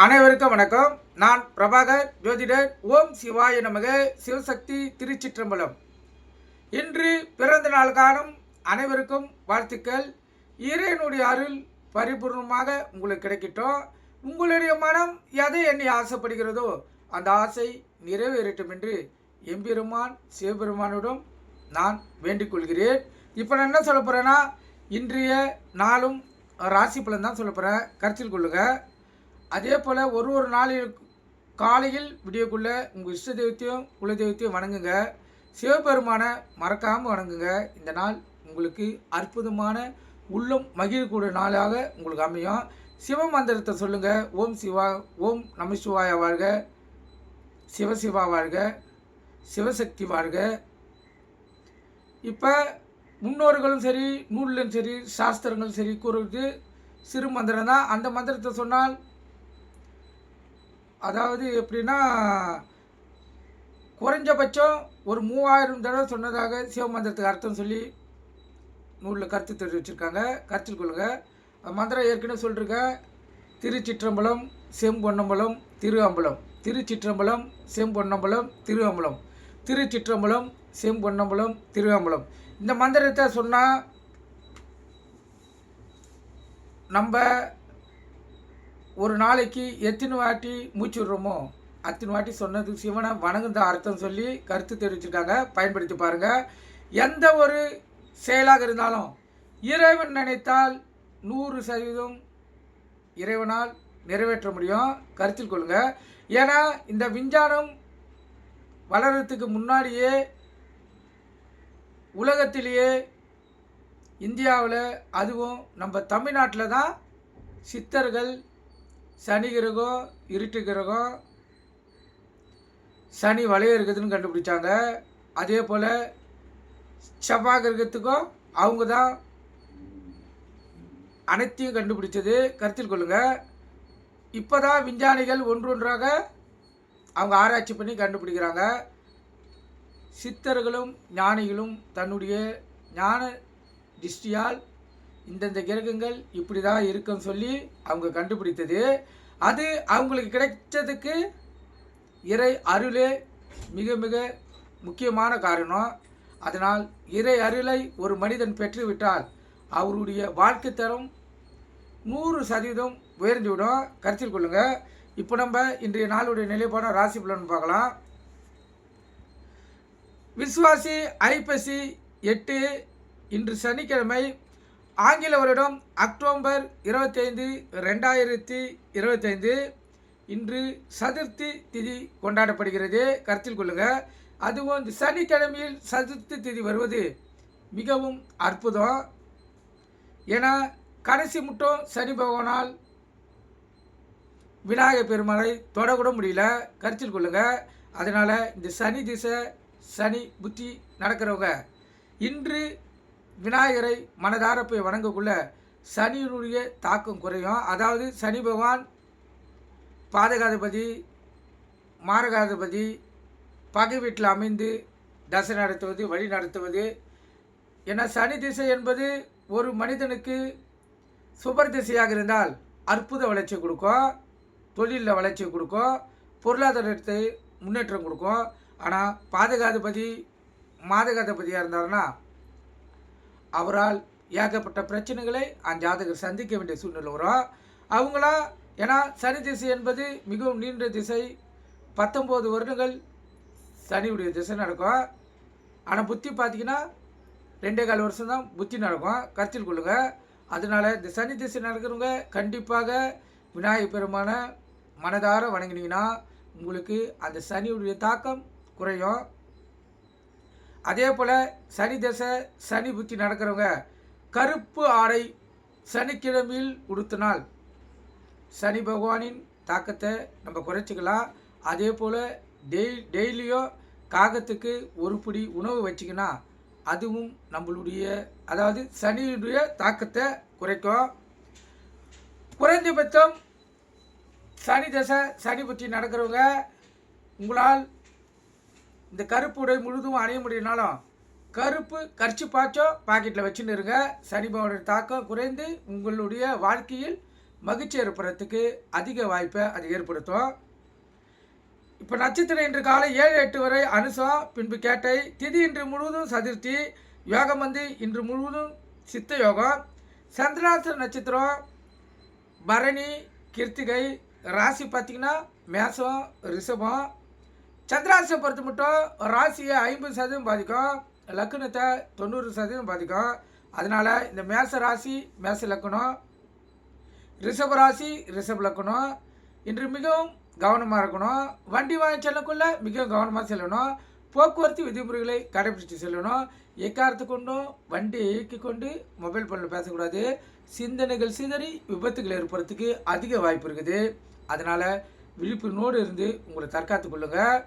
அனைவருக்கும் வணக்கம். நான் பிரபாகர் ஜோதிடர் ஓம் சிவாய நமக சிவசக்தி திருச்சிற்றம்பலம். இன்று பிறந்த நாள் காணும் அனைவருக்கும் வாழ்த்துக்கள். இறைவனுடைய அருள் பரிபூர்ணமாக உங்களுக்கு கிடைக்கட்டும். உங்களுடைய மனம் எதை என்னை ஆசைப்படுகிறதோ அந்த ஆசை நிறைவேறட்டும் என்று எம்பெருமான் சிவபெருமானிடம் நான் வேண்டிக் கொள்கிறேன் இப்போ நான் என்ன சொல்ல போகிறேன்னா இன்றைய நாளும் ராசி பலன் தான் சொல்ல போகிறேன் கருத்தில் கொள்ளுங்கள் அதே போல் ஒரு ஒரு நாளில் காலையில் விடியக்குள்ளே உங்கள் இஷ்ட தெய்வத்தையும் குல தெய்வத்தையும் வணங்குங்க. சிவபெருமானை மறக்காமல் வணங்குங்க. இந்த நாள் உங்களுக்கு அற்புதமான உள்ளம் மகிழக்கூடிய நாளாக உங்களுக்கு அமையும். சிவ மந்திரத்தை சொல்லுங்கள் ஓம் சிவா ஓம் நம சிவாய வாழ்க. சிவசிவா வாழ்க. சிவசக்தி வாழ்க. இப்போ முன்னோர்களும் சரி நூல்லும் சரி சாஸ்திரங்களும் சரி கூறுறது சிறு மந்திரம் தான் அந்த மந்திரத்தை சொன்னால் அதாவது எப்படின்னா குறைஞ்சபட்சம் ஒரு மூவாயிரம் தடவை சொன்னதாக சிவமந்திரத்துக்கு அர்த்தம் சொல்லி நூலில் கருத்து தெரிவிச்சிருக்காங்க கருத்தில் கொள்ளுங்க. மந்திரம் ஏற்கனவே சொல்லிருக்க திருச்சிற்றம்பலம் செம்பொன்னம்பலம் திரு அம்பலம் திருச்சிற்றம்பலம் செம்பொன்னம்பலம் திரு அம்பலம் திருச்சிற்றம்பலம் செம்பொன்னம்பலம் திரு அம்பலம் இந்த மந்திரத்தை சொன்னால் நம்ம ஒரு நாளைக்கு எத்தனை வாட்டி மூச்சுடுறோமோ அத்தனை வாட்டி சொன்னது சிவனை வணங்குந்த அர்த்தம் சொல்லி கருத்து தெரிவிச்சிருக்காங்க. பயன்படுத்தி பாருங்கள் எந்த ஒரு செயலாக இருந்தாலும் இறைவன் நினைத்தால் நூறு சதவீதம் இறைவனால் நிறைவேற்ற முடியும். கருத்தில் கொள்ளுங்கள் ஏன்னா இந்த விஞ்ஞானம் வளர்கிறதுக்கு முன்னாடியே உலகத்திலேயே இந்தியாவில் அதுவும் நம்ம தமிழ்நாட்டில் தான் சித்தர்கள் சனி கிரகம் இருட்டு கிரகம் சனி வளைய இருக்குதுன்னு கண்டுபிடிச்சாங்க. அதே போல் செவ்வாய் கிரகத்துக்கும் அவங்க தான் அனைத்தையும் கண்டுபிடிச்சது. கருத்தில் கொள்ளுங்கள் இப்போ தான் விஞ்ஞானிகள் ஒன்றொன்றாக அவங்க ஆராய்ச்சி பண்ணி கண்டுபிடிக்கிறாங்க. சித்தர்களும் ஞானிகளும் தன்னுடைய ஞான திருஷ்டியால் இந்தந்த கிரகங்கள் இப்படி தான் இருக்குன்னு சொல்லி அவங்க கண்டுபிடித்தது. அது அவங்களுக்கு கிடைச்சதுக்கு இறை அருளே மிக மிக முக்கியமான காரணம். அதனால் இறை அருளை ஒரு மனிதன் பெற்றுவிட்டால் அவருடைய வாழ்க்கை தரம் நூறு சதவீதம் உயர்ந்துவிடும். கருத்தில் கொள்ளுங்கள் இப்போ நம்ம இன்றைய நாளுடைய நிலைப்பான ராசி பலன் பார்க்கலாம். விஸ்வாசி ஐப்பசி எட்டு இன்று சனிக்கிழமை ஆங்கில வருடம் அக்டோபர் இருபத்தைந்து ரெண்டாயிரத்தி இருபத்தைந்து. இன்று சதுர்த்தி திதி கொண்டாடப்படுகிறது. கருத்தில் கொள்ளுங்க. அதுவும் இந்த சனிக்கிழமையில் சதுர்த்தி திதி வருவது மிகவும் அற்புதம். ஏன்னா கடைசி மட்டும் சனி பகவானால் விநாயகர் பெருமாளை தொடக்கூட முடியல. கருத்தில் கொள்ளுங்கள் அதனால் இந்த சனி திசை சனி புத்தி நடக்கிறவங்க இன்று விநாயகரை மனதார போய் வணங்கக்குள்ள சனியினுடைய தாக்கம் குறையும். அதாவது சனி பகவான் பாதகாதிபதி மாரகாதிபதி பகை வீட்டில் அமைந்து தசை நடத்துவது வழி நடத்துவது. ஏன்னா சனி திசை என்பது ஒரு மனிதனுக்கு சுபர் திசையாக இருந்தால் அற்புத வளர்ச்சி கொடுக்கும் தொழிலில் வளர்ச்சி கொடுக்கும் பொருளாதாரத்தை முன்னேற்றம் கொடுக்கும். ஆனால் பாதகாதிபதி மாதகாதிபதியாக இருந்தாருன்னா அவரால் ஏகப்பட்ட பிரச்சனைகளை அந்த ஜாதகர் சந்திக்க வேண்டிய சூழ்நிலை வரும் அவங்களா ஏன்னா சனி திசை என்பது மிகவும் நீண்ட திசை. பத்தொம்போது வருடங்கள் சனியுடைய திசை நடக்கும் ஆனால் புத்தி பார்த்தீங்கன்னா ரெண்டே கால் வருஷம் தான் புத்தி நடக்கும் கருத்தில் கொள்ளுங்கள் அதனால் இந்த சனி திசை நடக்கிறவங்க கண்டிப்பாக விநாயகர் பெருமான மனதார வணங்கினீங்கன்னா உங்களுக்கு அந்த சனியுடைய தாக்கம் குறையும். அதே போல் சனி தசை சனி புத்தி நடக்கிறவங்க கருப்பு ஆடை சனிக்கிழமையில் உடுத்தினால் சனி பகவானின் தாக்கத்தை நம்ம குறைச்சிக்கலாம். அதே போல் டெய் டெய்லியும் காகத்துக்கு ஒரு பிடி உணவு வச்சிங்கன்னா அதுவும் நம்மளுடைய அதாவது சனியுடைய தாக்கத்தை குறைக்கும். குறைந்தபட்சம் சனி தசை சனி புத்தி நடக்கிறவங்க உங்களால் இந்த கருப்பு உடை முழுதும் அணிய முடியினாலும் கருப்பு கர்ச்சி பாய்ச்சோ பாக்கெட்டில் வச்சுன்னு இருங்க. சனிபாவோட தாக்கம் குறைந்து உங்களுடைய வாழ்க்கையில் மகிழ்ச்சி ஏற்படுறதுக்கு அதிக வாய்ப்பை அது ஏற்படுத்தும். இப்போ நட்சத்திரம் இன்று காலை ஏழு எட்டு வரை அனுசம் பின்பு கேட்டை திதி இன்று முழுவதும் சதுர்த்தி யோகம் வந்து இன்று முழுவதும் சித்த யோகம். சந்திராசன நட்சத்திரம் பரணி கிருத்திகை ராசி பார்த்திங்கன்னா மேசம் ரிஷபம் சந்திராசை பொறுத்து மட்டும் ராசியை ஐம்பது சதவீதம் பாதிக்கும் லக்னத்தை தொண்ணூறு சதவீதம் பாதிக்கும். அதனால் இந்த மேச ராசி மேச லக்கணம் ரிஷப ராசி ரிஷப லக்கணம் இன்று மிகவும் கவனமாக இருக்கணும். வண்டி வாங்கி செல்லக்குள்ள மிகவும் கவனமாக செல்லணும். போக்குவரத்து விதிமுறைகளை கடைபிடித்து செல்லணும். எக்காரத்து கொண்டும் வண்டியை இயக்கி கொண்டு மொபைல் ஃபோனில் பேசக்கூடாது. சிந்தனைகள் சிதறி விபத்துகள் ஏற்படுறதுக்கு அதிக வாய்ப்பு இருக்குது. அதனால் விழிப்புணோடு இருந்து உங்களை தற்காத்து கொள்ளுங்கள்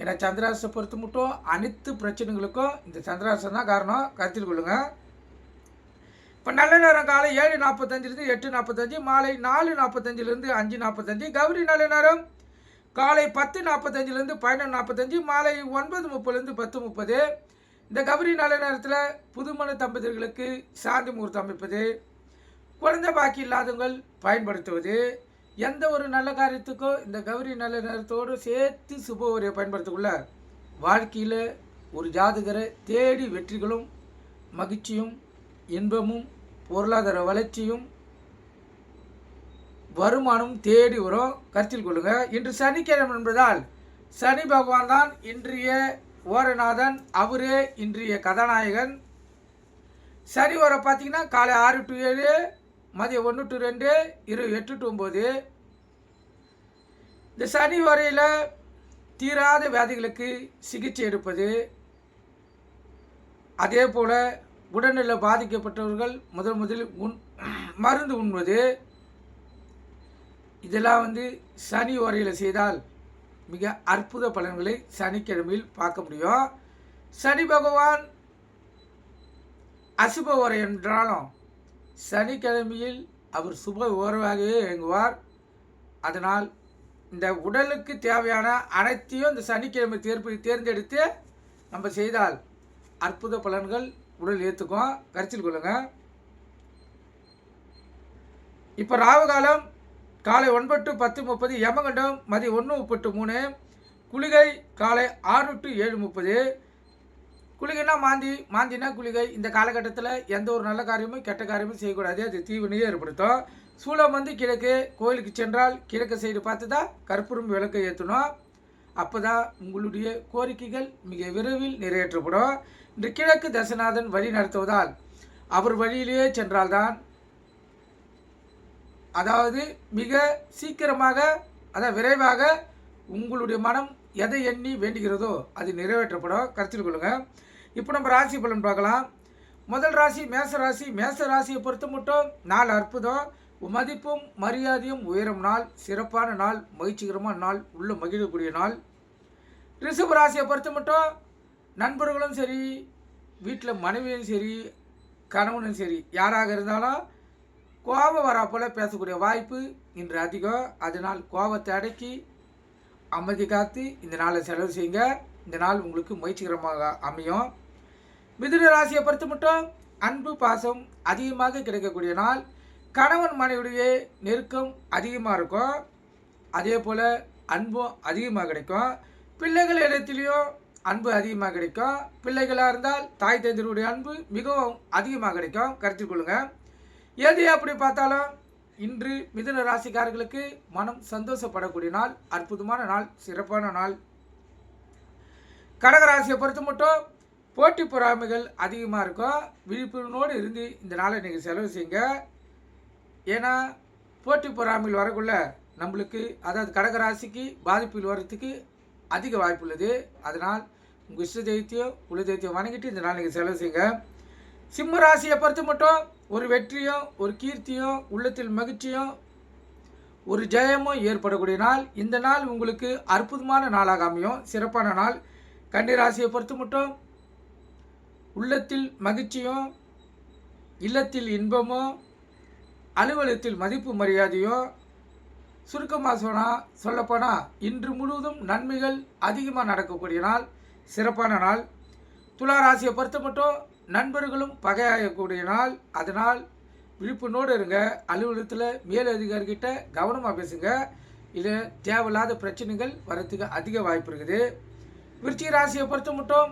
ஏன்னா சந்திராசை பொறுத்து மட்டும் அனைத்து பிரச்சனைகளுக்கும் இந்த சந்திராசம் தான் காரணம். கருத்தில் கொள்ளுங்கள் இப்போ நல்ல நேரம் காலை ஏழு நாற்பத்தஞ்சிலிருந்து எட்டு நாற்பத்தஞ்சு மாலை நாலு நாற்பத்தஞ்சிலேருந்து அஞ்சு நாற்பத்தஞ்சு கௌரி நல்ல நேரம். காலை பத்து நாற்பத்தஞ்சிலேருந்து பதினொன்று நாற்பத்தஞ்சு மாலை ஒன்பது முப்பதுலேருந்து பத்து முப்பது. இந்த கௌரி நல்ல நேரத்தில் புதுமண தம்பதியர்களுக்கு சாந்தி முகூர்த்தம் அமைப்பது குழந்தை பாக்கி இல்லாதவங்கள் பயன்படுத்துவது எந்த ஒரு நல்ல காரியத்துக்கோ இந்த கௌரி நல்ல நேரத்தோடு சேர்த்து சுப உரையை பயன்படுத்தக்குள்ள வாழ்க்கையில் ஒரு ஜாதகரை தேடி வெற்றிகளும் மகிழ்ச்சியும் இன்பமும் பொருளாதார வளர்ச்சியும் வருமானம் தேடி வரும். கருத்தில் கொள்ளுங்கள் இன்று சனிக்கிழமை என்பதால் சனி பகவான் தான் இன்றைய ஓரநாதன் அவரே இன்றைய கதாநாயகன். சனி வர பார்த்தீங்கன்னா காலை ஆறு டு ஏழு மதியம் ஒன்று டு ரெண்டு இரு எட்டு டு ஒம்பது இந்த சனி வரையில் தீராத வியாதிகளுக்கு சிகிச்சை எடுப்பது. அதே போல் உடல்நிலை பாதிக்கப்பட்டவர்கள் முதல் முதலில் உண் மருந்து உண்பது. இதெல்லாம் வந்து சனி உரையில் செய்தால் மிக அற்புத பலன்களை சனிக்கிழமையில் பார்க்க முடியும். சனி பகவான் அசுப உரை என்றாலும் சனிக்கிழமையில் அவர் சுப உறவாகவே இயங்குவார் அதனால் இந்த உடலுக்கு தேவையான அனைத்தையும் இந்த சனிக்கிழமை தேர்ப்பு தேர்ந்தெடுத்து நம்ம செய்தால் அற்புத பலன்கள் உடல் ஏற்றுக்கும் கருத்தில் கொள்ளுங்க. இப்போ ராவு காலம் காலை ஒன்பது டு பத்து முப்பது யமகண்டம் மதியம் ஒன்று முப்பட்டு மூணு குளிகை காலை ஆறு டு ஏழு முப்பது குளிகைனா மாந்தி மாந்தினா குளிகை. இந்த காலகட்டத்தில் எந்த ஒரு நல்ல காரியமும் கெட்ட காரியமும் செய்யக்கூடாது. அது தீவினையை ஏற்படுத்தும். சூளம் வந்து கிழக்கு கோயிலுக்கு சென்றால் கிழக்கு சைடு பார்த்து தான் கற்பூரம் விளக்கை ஏற்றணும் அப்போ தான் உங்களுடைய கோரிக்கைகள் மிக விரைவில் நிறைவேற்றப்படும். இன்று கிழக்கு தசநாதன் வழி நடத்துவதால் அவர் வழியிலேயே சென்றால்தான் அதாவது மிக சீக்கிரமாக அதாவது விரைவாக உங்களுடைய மனம் எதை எண்ணி வேண்டுகிறதோ அது நிறைவேற்றப்படும். கருத்தில் கொள்ளுங்கள் இப்போ நம்ம ராசி பலன் பார்க்கலாம். முதல் ராசி மேச ராசி. மேச ராசியை பொறுத்த மட்டும் நாள் அற்புதம் மதிப்பும் மரியாதையும் உயரும் நாள் சிறப்பான நாள் மகிழ்ச்சிகரமான நாள் உள்ள மகிழக்கூடிய நாள். ரிஷப ராசியை பொறுத்த மட்டும் நண்பர்களும் சரி வீட்டில் மனைவியும் சரி கணவனும் சரி யாராக இருந்தாலும் கோபம் வரா போல் பேசக்கூடிய வாய்ப்பு இன்று அதிகம். அதனால் கோபத்தை அடக்கி அமைதி காத்து இந்த நாளை செலவு செய்யுங்க. இந்த நாள் உங்களுக்கு முயற்சிகரமாக அமையும். மிதுன ராசியை பொறுத்து மட்டும் அன்பு பாசம் அதிகமாக கிடைக்கக்கூடிய நாள். கணவன் மனைவியுடைய நெருக்கம் அதிகமாக இருக்கும். அதே போல் அன்பும் அதிகமாக கிடைக்கும். பிள்ளைகள் இடத்துலையும் அன்பு அதிகமாக கிடைக்கும். பிள்ளைகளாக இருந்தால் தாய் தந்தருடைய அன்பு மிகவும் அதிகமாக கிடைக்கும். கருத்தில் கொள்ளுங்கள் எது அப்படி பார்த்தாலும் இன்று மிதுன ராசிக்காரர்களுக்கு மனம் சந்தோஷப்படக்கூடிய நாள். அற்புதமான நாள். சிறப்பான நாள். கடகராசியை பொறுத்து மட்டும் போட்டி பொறாமைகள் அதிகமாக இருக்கும் விழிப்புணர்வோடு இருந்து இந்த நாளை நீங்கள் செலவு செய்யுங்க. ஏன்னா போட்டி பொறாமைகள் வரக்குள்ள நம்மளுக்கு அதாவது கடகராசிக்கு பாதிப்புகள் வர்றதுக்கு அதிக வாய்ப்பு உள்ளது. அதனால் உங்கள் இஷ்ட தெய்வத்தையும் குல தெய்வத்தையும் வணங்கிட்டு இந்த நாள் நீங்கள் செலவு செய்யுங்க. சிம்ம ராசியை பொறுத்து மட்டும் ஒரு வெற்றியும் ஒரு கீர்த்தியும் உள்ளத்தில் மகிழ்ச்சியும் ஒரு ஜெயமும் ஏற்படக்கூடிய நாள். இந்த நாள் உங்களுக்கு அற்புதமான நாளாக அமையும். சிறப்பான நாள். கன்னி ராசியை பொறுத்து மட்டும் உள்ளத்தில் மகிழ்ச்சியும் இல்லத்தில் இன்பமும் அலுவலகத்தில் மதிப்பு மரியாதையும் சுருக்கமாக சொன்னால் சொல்லப்போனால் இன்று முழுவதும் நன்மைகள் அதிகமாக நடக்கக்கூடிய நாள் சிறப்பான நாள். துலா ராசியை பொறுத்த மட்டும் நண்பர்களும் பகையாகக்கூடிய நாள். அதனால் விழிப்புணோடு இருங்க. அலுவலகத்தில் மேலதிகாரிகிட்ட கவனமாக பேசுங்க. இல்லை தேவையில்லாத பிரச்சனைகள் வரத்துக்கு அதிக வாய்ப்பு இருக்குது. விருச்சிக ராசியை பொறுத்த மட்டும்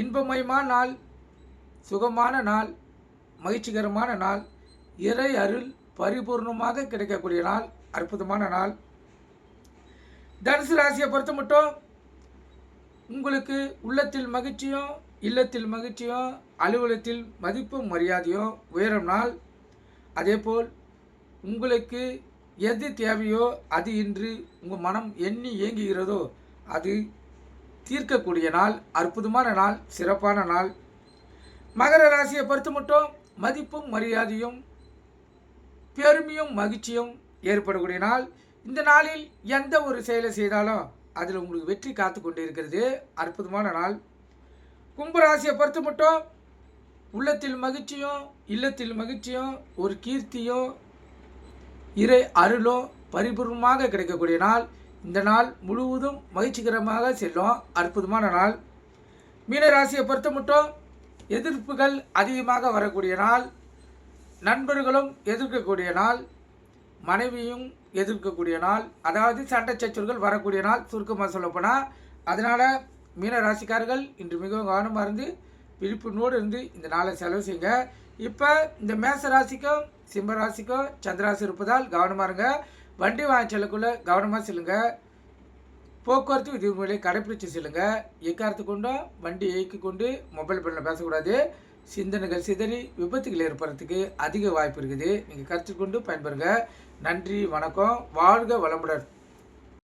இன்பமயமான நாள் சுகமான நாள் மகிழ்ச்சிகரமான நாள் இறை அருள் பரிபூர்ணமாக கிடைக்கக்கூடிய நாள் அற்புதமான நாள். தனுசு ராசியை பொறுத்த மட்டும் உங்களுக்கு உள்ளத்தில் மகிழ்ச்சியும் இல்லத்தில் மகிழ்ச்சியும் அலுவலகத்தில் மதிப்பும் மரியாதையும் உயரும் நாள். அதேபோல் உங்களுக்கு எது தேவையோ அது இன்று உங்கள் மனம் எண்ணி இயங்குகிறதோ அது தீர்க்கக்கூடிய நாள் அற்புதமான நாள் சிறப்பான நாள். மகர ராசியை பொறுத்து மட்டும் மதிப்பும் மரியாதையும் பெருமையும் மகிழ்ச்சியும் ஏற்படக்கூடிய நாள். இந்த நாளில் எந்த ஒரு செயலை செய்தாலும் அதில் உங்களுக்கு வெற்றி காத்து கொண்டு இருக்கிறது. அற்புதமான நாள். கும்பராசியை பொறுத்து மட்டும் உள்ளத்தில் மகிழ்ச்சியும் இல்லத்தில் மகிழ்ச்சியும் ஒரு கீர்த்தியும் இறை அருளும் பரிபூர்வமாக கிடைக்கக்கூடிய நாள். இந்த நாள் முழுவதும் மகிழ்ச்சிகரமாக செல்லும் அற்புதமான நாள். மீனராசியை பொறுத்த மட்டும் எதிர்ப்புகள் அதிகமாக வரக்கூடிய நாள். நண்பர்களும் எதிர்க்கக்கூடிய நாள். மனைவியும் எதிர்க்கக்கூடிய நாள். அதாவது சண்டை சச்சரவுகள் வரக்கூடிய நாள். சுருக்கமாக சொல்லப்போனால் அதனால் மீன ராசிக்காரர்கள் இன்று மிகவும் கவனமாக இருந்து விழிப்புணோடு இருந்து இந்த நாளை செலவு செய்யுங்க. இப்போ இந்த மேச ராசிக்கும் சிம்ம ராசிக்கும் சந்திராசி இருப்பதால் கவனமாக இருங்க. வண்டி வாங்கி செல்லக்குள்ள கவனமாக செல்லுங்க. போக்குவரத்து விதிமுறைகளை கடைப்பிடிச்சு செல்லுங்க. எக்காரத்து கொண்டும் வண்டி இயக்கி கொண்டு மொபைல் பண்ணில் பேசக்கூடாது. சிந்தனைகள் சிதறி விபத்துகள் ஏற்படுறதுக்கு அதிக வாய்ப்பு இருக்குது. நீங்கள் கற்றுக்கொண்டு பயன்பெறுங்க. நன்றி வணக்கம். வாழ்க வளமுடன்.